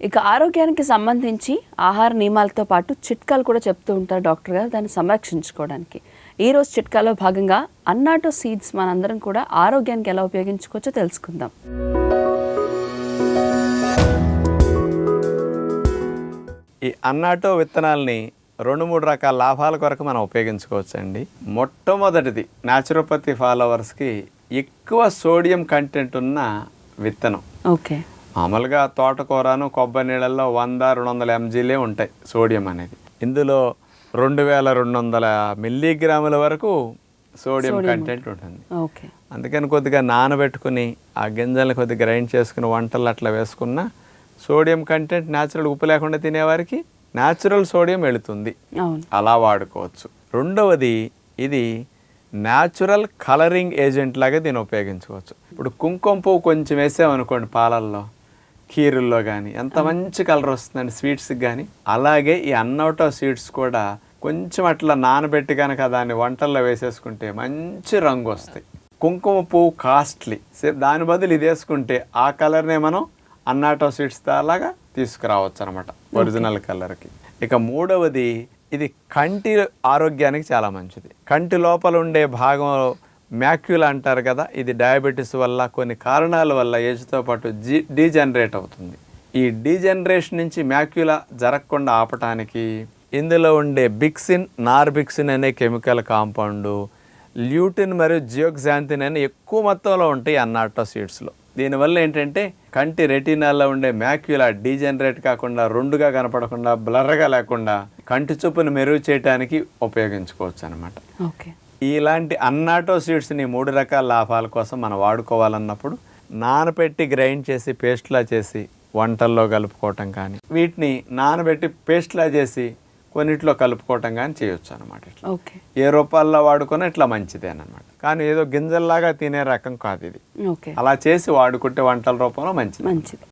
ఇక ఆరోగ్యానికి సంబంధించి ఆహార నియమాలతో పాటు చిట్కాలు కూడా చెప్తూ ఉంటారు డాక్టర్ గారు దాన్ని సంరక్షించుకోవడానికి. ఈ రోజు చిట్కాలో భాగంగా అన్నాటో సీడ్స్ మనందరం కూడా ఆరోగ్యానికి ఎలా ఉపయోగించుకోవచ్చో తెలుసుకుందాం. ఈ అన్నాటో విత్తనాల్ని రెండు మూడు రకాల లాభాల కొరకు మనం ఉపయోగించుకోవచ్చండి. మొట్టమొదటిది న్యాచురోపతి ఫాలోవర్స్కి ఎక్కువ సోడియం కంటెంట్ ఉన్న విత్తనం. ఓకే. మామూలుగా తోటకూరను కొబ్బరి నీళ్ళల్లో వంద రెండు వందల ఎంజీలే ఉంటాయి సోడియం అనేది. ఇందులో రెండు వేల రెండు వందల మిల్లీగ్రాముల వరకు సోడియం కంటెంట్ ఉంటుంది. అందుకని కొద్దిగా నానబెట్టుకుని ఆ గింజల్ని కొద్దిగా గ్రైండ్ చేసుకుని వంటలు అట్లా వేసుకున్న సోడియం కంటెంట్ న్యాచురల్ ఉప్పు లేకుండా తినేవారికి న్యాచురల్ సోడియం వెళుతుంది. అలా వాడుకోవచ్చు. రెండవది ఇది న్యాచురల్ కలరింగ్ ఏజెంట్ లాగా దీన్ని ఉపయోగించుకోవచ్చు. ఇప్పుడు కుంకుమ పువ్వు కొంచెం వేసామనుకోండి పాలల్లో. కీరుల్లో కానీ ఎంత మంచి కలర్ వస్తుందండి స్వీట్స్కి కానీ అలాగే ఈ అన్నౌటో స్వీట్స్ కూడా కొంచెం అట్లా నానబెట్టి కనుక దాన్ని వంటల్లో వేసేసుకుంటే మంచి రంగు వస్తాయి. కుంకుమ పువ్వు కాస్ట్లీ. దాని బదులు ఇది వేసుకుంటే ఆ కలర్నే మనం అన్నాటో స్వీట్స్ అలాగా తీసుకురావచ్చు అనమాట ఒరిజినల్ కలర్కి. ఇక మూడవది ఇది కంటి ఆరోగ్యానికి చాలా మంచిది. కంటి లోపల ఉండే భాగం మ్యాక్యులా అంటారు కదా ఇది డయాబెటీస్ వల్ల కొన్ని కారణాల వల్ల ఏజ్తో పాటు జీ డీజనరేట్ అవుతుంది. ఈ డీజనరేషన్ నుంచి మ్యాక్యులా జరగకుండా ఆపటానికి ఇందులో ఉండే బిక్సిన్ నార్బిక్సిన్ అనే కెమికల్ కాంపౌండ్ ల్యూటిన్ మరియు జియోక్జాంతిన్ అనే ఎక్కువ మొత్తంలో ఉంటాయి అన్నాటో సీడ్స్లో. దీనివల్ల ఏంటంటే కంటి రెటీనాల్లో ఉండే మ్యాక్యులా డీజనరేట్ కాకుండా రెండుగా కనపడకుండా బ్లర్గా లేకుండా కంటి చూపును మెరుగు చేయడానికి ఉపయోగించుకోవచ్చు అనమాట ఓకే. ఇలాంటి అన్నాటో సీడ్స్ని మూడు రకాల లాభాల కోసం మనం వాడుకోవాలన్నప్పుడు నానబెట్టి గ్రైండ్ చేసి పేస్ట్లా చేసి వంటల్లో కలుపుకోవటం కానీ వీటిని నానబెట్టి పేస్ట్లా చేసి కొన్నిట్లో కలుపుకోవటం కానీ చేయొచ్చు అనమాట ఇట్లా. ఓకే. ఏ రూపాల్లో వాడుకున్నా ఇట్లా మంచిదే అనమాట కానీ ఏదో గింజల్లాగా తినే రకం కాదు ఇది. అలా చేసి వాడుకుంటే వంటల రూపంలో మంచిది. మంచిది.